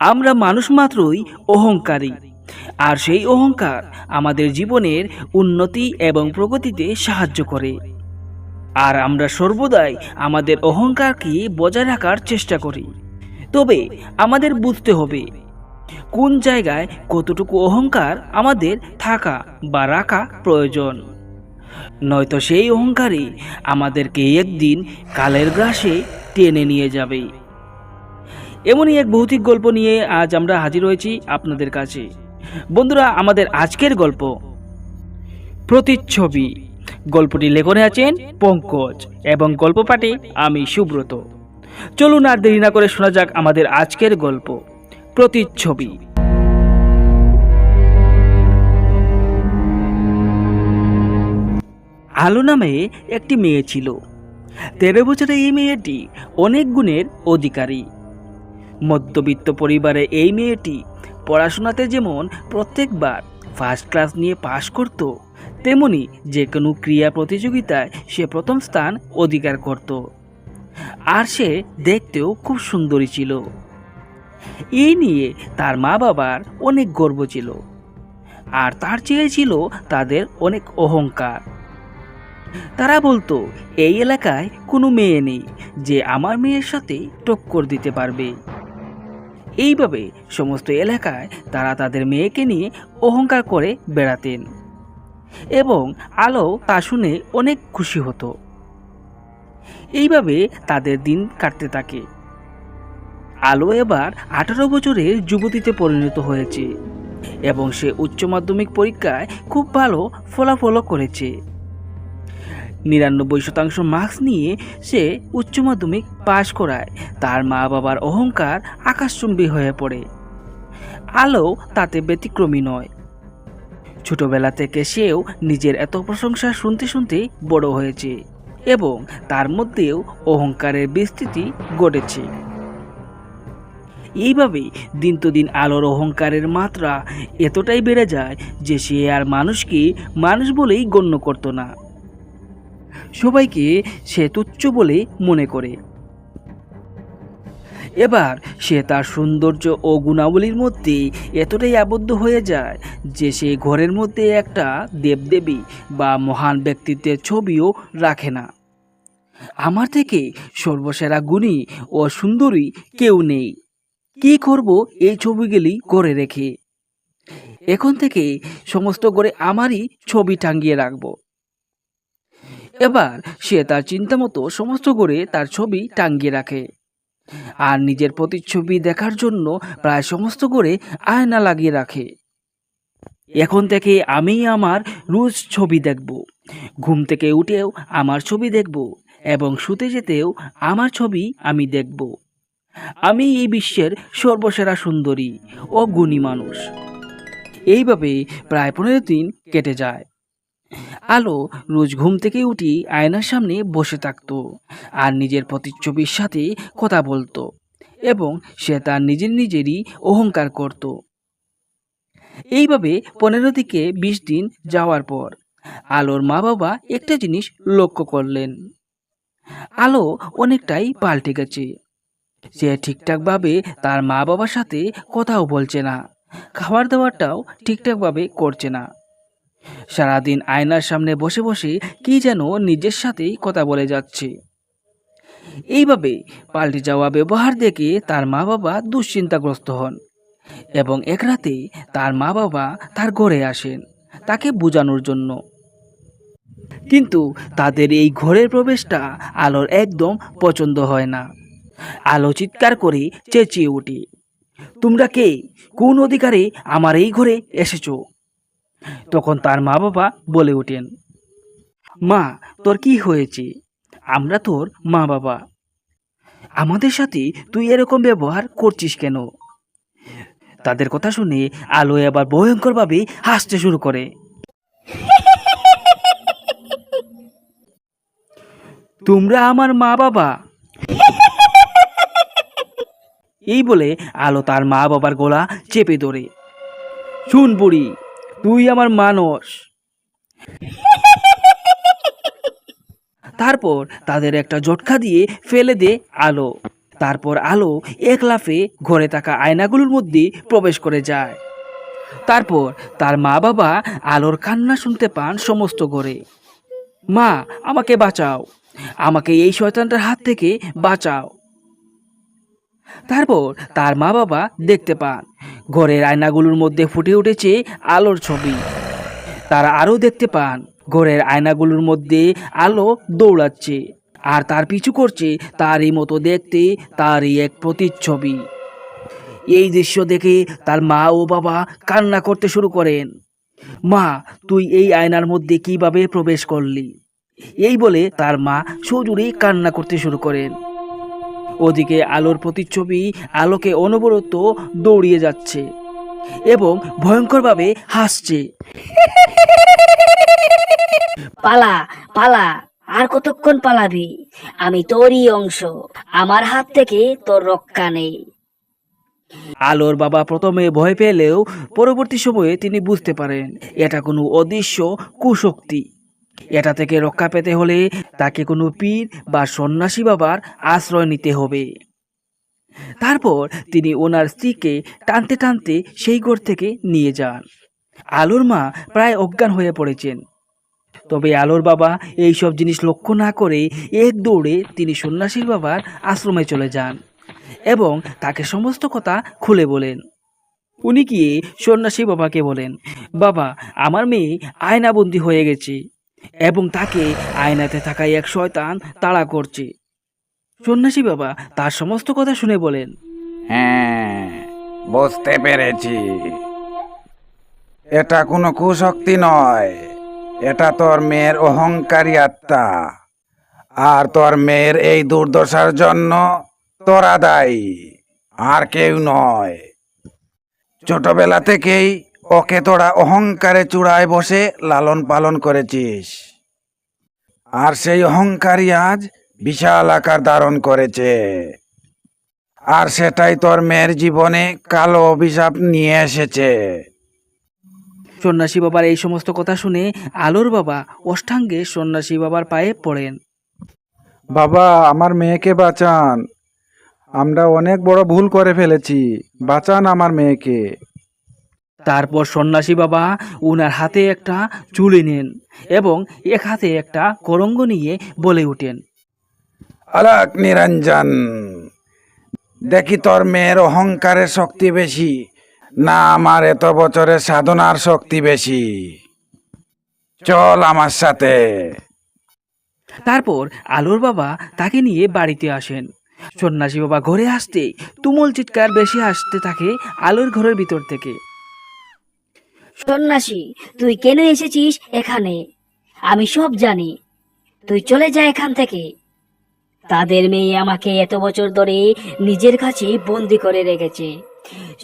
আমরা মানুষ মাত্রই অহংকারী। আর সেই অহংকার আমাদের জীবনের উন্নতি এবং প্রগতিতে সাহায্য করে। আর আমরা সর্বদাই আমাদের অহংকারকে বজায় রাখার চেষ্টা করি। তবে আমাদের বুঝতে হবে, কোন জায়গায় কতটুকু অহংকার আমাদের থাকা বা রাখা প্রয়োজন। নয়তো সেই অহংকারই আমাদেরকে একদিন কালের গ্রাসে টেনে নিয়ে যাবে। এমনই এক ভৌতিক গল্প নিয়ে আজ আমরা হাজির হয়েছি আপনাদের কাছে। বন্ধুরা, আমাদের আজকের গল্প প্রতিচ্ছবি। গল্পটি লেখনে আছেন পঙ্কজ এবং গল্প পাঠে আমি সুব্রত। চলুন আর দেরি না করে শোনা যাক আমাদের আজকের গল্প, প্রতিচ্ছবি। আলো নামে একটি মেয়ে ছিল। তেরো বছরের এই মেয়েটি অনেক গুণের অধিকারী। মধ্যবিত্ত পরিবারে এই মেয়েটি পড়াশোনাতে যেমন প্রত্যেকবার ফার্স্ট ক্লাস নিয়ে পাশ করত, তেমনি যে কোনো ক্রিয়া প্রতিযোগিতায় সে প্রথম স্থান অধিকার করত। আর সে দেখতেও খুব সুন্দরী ছিল। এই নিয়ে তার মা বাবার অনেক গর্ব ছিল। আর তার চেয়ে ছিল তাদের অনেক অহংকার। তারা বলতো, এই এলাকায় কোনো মেয়ে নেই যে আমার মেয়ের সাথে টক্কর দিতে পারবে। এইভাবে সমস্ত এলাকায় তারা তাদের মেয়েকে নিয়ে অহংকার করে বেড়াতেন। এবং আলো তা শুনে অনেক খুশি হতো। এইভাবে তাদের দিন কাটতে থাকে। আলো এবার আঠারো বছরের যুবতীতে পরিণত হয়েছে এবং সে উচ্চ মাধ্যমিক পরীক্ষায় খুব ভালো ফলাফলও করেছে। নিরানব্বই শতাংশ মার্কস নিয়ে সে উচ্চ মাধ্যমিক পাশ করায়। তার মা বাবার অহংকার আকাশচুম্বী হয়ে পড়ে। আলো তাতে ব্যতিক্রমী নয়। ছোটবেলা থেকে সেও নিজের এত প্রশংসা শুনতে শুনতে বড় হয়েছে এবং তার মধ্যেও অহংকারের বিস্তৃতি ঘটেছে এইভাবেই দিন তো দিন আলোর অহংকারের মাত্রা এতটাই বেড়ে যায় যে সে আর মানুষকে মানুষ বলেই গণ্য করতো না। সবাইকে সে তুচ্ছ বলে মনে করে। এবার সে তার সৌন্দর্য ও গুণাবলীর মধ্যে এতটাই আবদ্ধ হয়ে যায় যে সে ঘরের মধ্যে একটা দেবদেবী বা মহান ব্যক্তিত্বের ছবিও রাখে না। আমার থেকে সর্বসেরা গুণী ও সুন্দরী কেউ নেই। কি করব এই ছবিগুলি করে রেখে? এখন থেকে সমস্ত করে আমারই ছবি টাঙ্গিয়ে রাখব। এবার সে তার চিন্তা মতো সমস্ত করে তার ছবি টাঙ্গিয়ে রাখে। আর নিজের প্রতিচ্ছবি দেখার জন্য প্রায় সমস্ত করে আয়না লাগিয়ে রাখে। এখন থেকে আমি আমার রোজ ছবি দেখব। ঘুম থেকে উঠেও আমার ছবি দেখব এবং শুতে যেতেও আমার ছবি আমি দেখব। আমি এই বিশ্বের সর্বসেরা সুন্দরী ও গুণী মানুষ। এইভাবে প্রায় পনেরো দিন কেটে যায়। আলো রোজ ঘুম থেকে উঠি আয়নার সামনে বসে থাকতো আর নিজের প্রতিচ্ছবির সাথে কথা বলতো এবং সে তার নিজের নিজেরই অহংকার করত। এইভাবে পনেরো থেকে বিশ দিন যাওয়ার পর আলোর মা বাবা একটা জিনিস লক্ষ্য করলেন। আলো অনেকটাই পাল্টে গেছে। সে ঠিকঠাকভাবে তার মা বাবার সাথে কথাও বলছে না, খাবার দাবারটাও ঠিকঠাকভাবে করছে না। সারাদিন আয়নার সামনে বসে বসে কি যেন নিজের সাথেই কথা বলে যাচ্ছে। এইভাবে পাল্টে যাওয়া ব্যবহার দেখে তার মা বাবা দুশ্চিন্তাগ্রস্ত হন এবং এক রাতে তার মা বাবা তার ঘরে আসেন তাকে বোঝানোর জন্য। কিন্তু তাদের এই ঘরের প্রবেশটা আলোর একদম পছন্দ হয় না। আলো চিৎকার করে চেঁচিয়ে ওঠে, তোমরা কে? কোন অধিকারে আমার এই ঘরে এসেছ? তখন তার মা বাবা বলে ওঠেন, মা, তোর কি হয়েছে? আমরা তোর মা বাবা আমাদের সাথে তুই এরকম ব্যবহার করছিস কেন? তাদের কথা শুনে আলো এবার ভয়ঙ্করভাবে হাসতে শুরু করে। তোমরা আমার মা বাবা এই বলে আলো তার মা বাবার গলা চেপে ধরে। শুন বুড়ি তুই আমার মানুষ। তারপর তাদের একটা জটকা দিয়ে ফেলে দে আলো। তারপর আলো এক লাফে ঘরে থাকা আয়নাগুলোর মধ্যে প্রবেশ করে যায়। তারপর তার মা বাবা আলোর কান্না শুনতে পান সমস্ত ঘরে। মা, আমাকে বাঁচাও। আমাকে এই শয়তানটার হাত থেকে বাঁচাও। তারপর তার মা বাবা দেখতে পান। ঘরের আয়নাগুলোর মধ্যে ফুটে উঠেছে আলোর ছবি। তারা আরও দেখতে পান, ঘরের আয়নাগুলোর মধ্যে আলো দৌড়াচ্ছে আর তার পিছু করছে তারই মতো দেখতে তারই এক প্রতিচ্ছবি। এই দৃশ্য দেখে তার মা ও বাবা কান্না করতে শুরু করেন। মা, তুই এই আয়নার মধ্যে কীভাবে প্রবেশ করলি? এই বলে তার মা সজুরি কান্না করতে শুরু করেন। ওদিকে আলোর প্রতিচ্ছবি আলোকে অনবরত দৌড়িয়ে যাচ্ছে এবং ভয়ঙ্করভাবে হাসছে। পালা পালা আর কতক্ষণ পালাবি? আমি তোরই অংশ আমার হাত থেকে তোর রক্ষা নেই। আলোর বাবা প্রথমে ভয় পেলেও পরবর্তী সময়ে তিনি বুঝতে পারেন এটা কোনো অদৃশ্য কুশক্তি। এটা থেকে রক্ষা পেতে হলে তাকে কোনো পীর বা সন্ন্যাসী বাবার আশ্রয় নিতে হবে। তারপর তিনি ওনার স্ত্রীকে টানতে টানতে সেই ঘর থেকে নিয়ে যান। আলোর মা প্রায় অজ্ঞান হয়ে পড়েছেন। তবে আলোর বাবা এই সব জিনিস লক্ষ্য না করে এক দৌড়ে তিনি সন্ন্যাসীর বাবার আশ্রমে চলে যান এবং তাকে সমস্ত কথা খুলে বলেন। উনি গিয়ে সন্ন্যাসী বাবাকে বলেন, বাবা, আমার মেয়ে আয়নাবন্দি হয়ে গেছে। এবং তাকে আয়নাতে থাকা এক শয়তান তাড়া করছে। সন্ন্যাসী বাবা তার সমস্ত কথা শুনে বলেন হ্যাঁ বুঝতে পেরেছি। এটা কোনো কুশক্তি নয়। এটা তোর মেয়ের অহংকারী আত্মা। আর তোর মেয়ের এই দুর্দশার জন্য তোরা দায়ী। আর কেউ নয়। ছোটবেলা থেকেই ওকে তোরা অহংকারে চূড়ায় বসে লালন পালন করেছিস। আর সেই অহংকারী আজ বিশাল আকার ধারণ করেছে। আর সেটাই তোর মেয়ের জীবনে কালো অভিশাপ নিয়ে এসেছে। সন্ন্যাসী বাবার এই সমস্ত কথা শুনে আলোর বাবা অষ্টাঙ্গে সন্ন্যাসী বাবার পায়ে পড়েন। বাবা আমার মেয়েকে বাঁচান। আমরা অনেক বড় ভুল করে ফেলেছি। বাঁচান আমার মেয়েকে। তারপর সন্ন্যাসী বাবা উনার হাতে একটা চুলি নেন এবং এক হাতে একটা করঙ্গ নিয়ে বলে উঠেন আলাক নিরঞ্জন দেখি তোর মেয়ের অহংকারের শক্তি বেশি না আমার এত বছরের সাধনার শক্তি বেশি। চল আমার সাথে। তারপর আলোর বাবা তাকে নিয়ে বাড়িতে আসেন। সন্ন্যাসী বাবা ঘরে আসতে তুমুল চিৎকার বেশি আসতে থাকে আলোর ঘরের ভিতর থেকে। সন্ন্যাসী, তুই কেন এসেছিস এখানে? আমি সব জানি। তুই চলে যা এখান থেকে। তাদের মেয়ে আমাকে এত বছর ধরে নিজের কাছে বন্দি করে রেখেছে।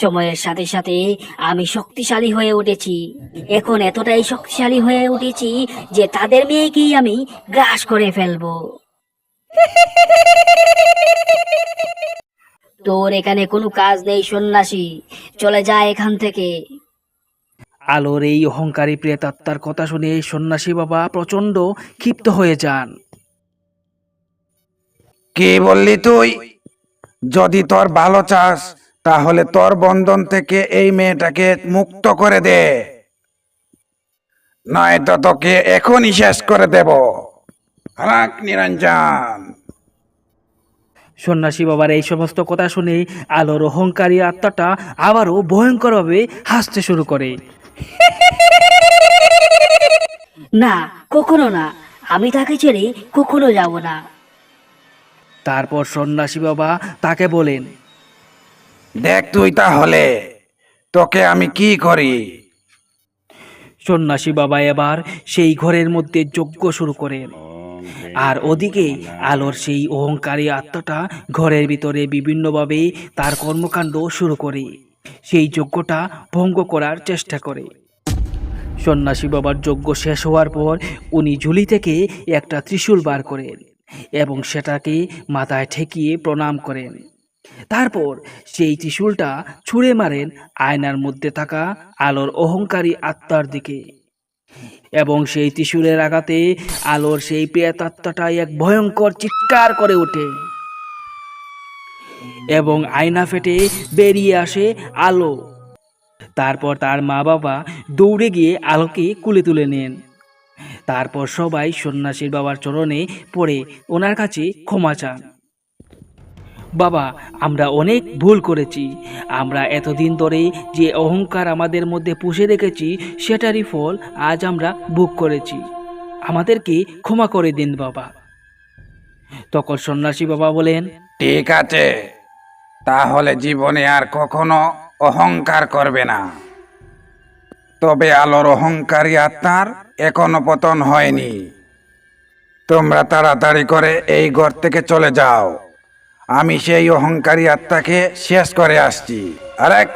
সময়ের সাথে সাথে আমি শক্তিশালী হয়ে উঠেছি। এখন এতটাই শক্তিশালী হয়ে উঠেছি যে তাদের মেয়েকেই আমি গ্রাস করে ফেলব। তোর এখানে কোনো কাজ নেই, সন্ন্যাসী। চলে যা এখান থেকে। আলোর এই অহংকারী প্রেতাত্মার কথা শুনে সন্ন্যাসী বাবা প্রচণ্ড ক্ষিপ্ত হয়ে যান। কে বললি তুই? যদি তোর ভালো চাস তাহলে তোর বন্ধন থেকে এই মেয়েটাকে মুক্ত করে দে। নয়তো তোকে এখনই শেষ করে দেব। নিরঞ্জন। সন্ন্যাসী বাবার এই সমস্ত কথা শুনে আলোর অহংকারী আত্মাটা আবারও ভয়ঙ্করভাবে হাসতে শুরু করে। না কখনো না। আমি তাকে ছেড়ে কখনো যাব না। তারপর সন্ন্যাসী বাবা তাকে বলেন দেখ তুই তাহলে তোকে আমি কি করি? সন্ন্যাসী বাবা এবার সেই ঘরের মধ্যে যজ্ঞ শুরু করেন। আর ওদিকে আলোর সেই অহংকারী আত্মাটা ঘরের ভিতরে বিভিন্নভাবে তার কর্মকাণ্ড শুরু করে। সেই যজ্ঞটা ভঙ্গ করার চেষ্টা করে। সন্ন্যাসী বাবার যজ্ঞ শেষ হওয়ার পর উনি ঝুলি থেকে একটা ত্রিশূল বার করেন এবং সেটাকে মাথায় ঠেকিয়ে প্রণাম করেন। তারপর সেই ত্রিশূলটা ছুঁড়ে মারেন আয়নার মধ্যে থাকা আলোর অহংকারী আত্মার দিকে। এবং সেই ত্রিশূলের আঘাতে আলোর সেই প্রেতাত্মাটা এক ভয়ঙ্কর চিৎকার করে ওঠে। এবং আয়না ফেটে বেরিয়ে আসে আলো। তারপর তার মা বাবা দৌড়ে গিয়ে আলোকে কুলে তুলে নেন। তারপর সবাই সন্ন্যাসীর বাবার চরণে পড়ে ওনার কাছে ক্ষমা চান। বাবা, আমরা অনেক ভুল করেছি। আমরা এতদিন ধরে যে অহংকার আমাদের মধ্যে পুষে রেখেছি, সেটারই ফল আজ আমরা ভোগ করেছি। আমাদেরকে ক্ষমা করে দিন, বাবা। তখন সন্ন্যাসী বাবা বলেন, ঠিক আছে, তাহলে জীবনে আর কখনো অহংকার করবে না। তবে আলোর অহংকারী আত্মার এখনও পতন হয়নি। তোমরা তাড়াতাড়ি করে এই ঘর থেকে চলে যাও। আমি সেই অহংকারী আত্মাকে শেষ করে আসছি। আরেক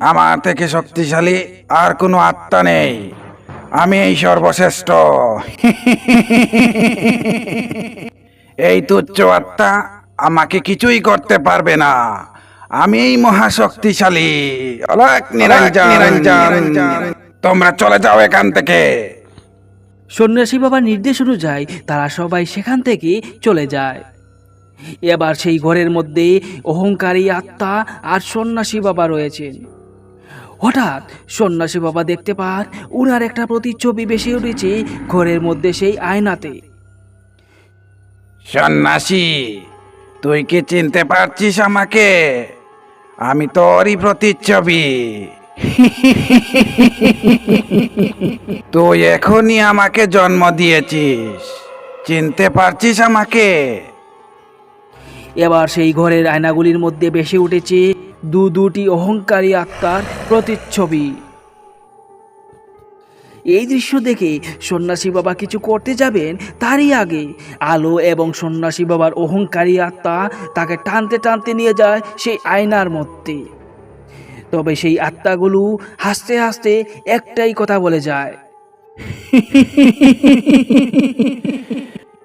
আমার থেকে শক্তিশালী আর কোনো আত্মা নেই। আমি এই সর্বশ্রেষ্ঠ। এই তুচ্ছ আত্মা আমাকে কিছুই করতে পারবে না। আমি এই মহাশক্তিশালী অলাক নিরঞ্জন। নিরঞ্জন তোমরা চলে যাও এখান থেকে। সন্ন্যাসী বাবার নির্দেশ অনুযায়ী তারা সবাই সেখান থেকে চলে যায়। এবার সেই ঘরের মধ্যে অহংকারী আত্মা আর সন্ন্যাসী বাবা রয়েছেন। হঠাৎ সন্ন্যাসী বাবা দেখতে পান উনার একটা প্রতিচ্ছবি বেশি উঠেছে ঘরের মধ্যে সেই আয়নাতে। সন্ন্যাসী তুই কি চিনতে পারছিস আমাকে? আমি তোরই প্রতিচ্ছবি। তুই এখনই আমাকে জন্ম দিয়েছিস। চিনতে পারছিস আমাকে? এবার সেই ঘরের আয়নাগুলির মধ্যে বেশি উঠেছে দু দুটি অহংকারী আত্মার প্রতিচ্ছবি। এই দৃশ্য দেখে সন্ন্যাসী বাবা কিছু করতে যাবেন তারই আগে। আলো এবং সন্ন্যাসী বাবার অহংকারী আত্মা তাকে টানতে টানতে নিয়ে যায় সেই আয়নার মধ্যে। তবে সেই আত্মাগুলো হাসতে হাসতে একটাই কথা বলে যায়।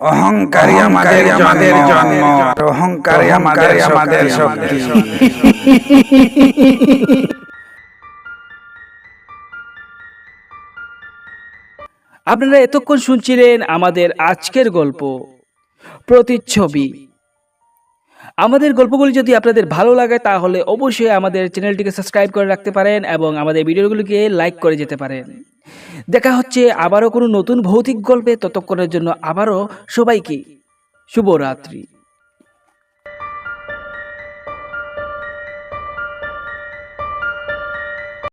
অহংকারী আমাদের আমাদের জন্ম। অহংকারী আমাদের আমাদের শক্তি আপনারা এতক্ষণ শুনছিলেন আমাদের আজকের গল্প, প্রতিচ্ছবি। আমাদের গল্পগুলি যদি আপনাদের ভালো লাগে, তাহলে অবশ্যই আমাদের চ্যানেলটিকে সাবস্ক্রাইব করে রাখতে পারেন এবং আমাদের ভিডিওগুলিকে লাইক করে যেতে পারেন। দেখা হচ্ছে আবারও কোনো নতুন ভৌতিক গল্পে, ততক্ষণের জন্য আবারও সবাইকে শুভরাত্রি।